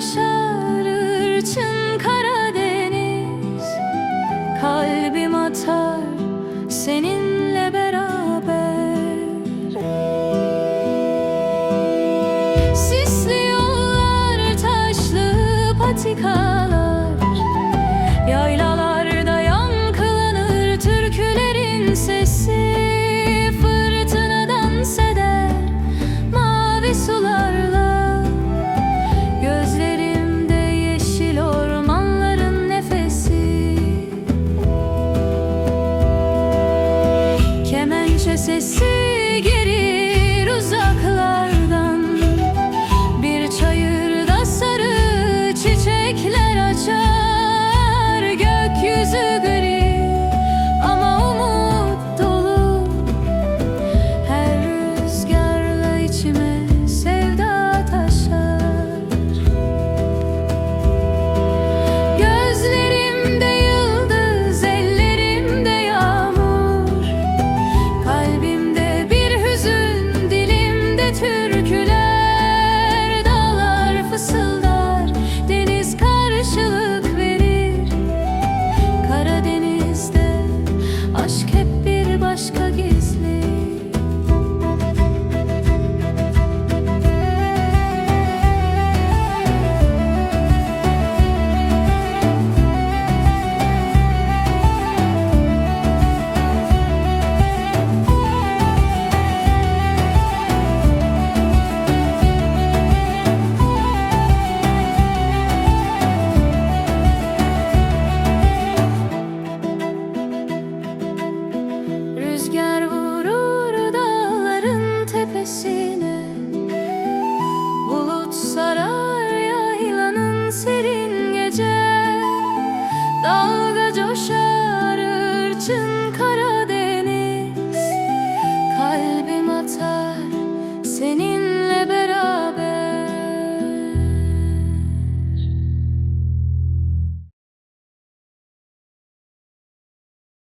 coşar Karadeniz. Kalbim atar kimse sessiz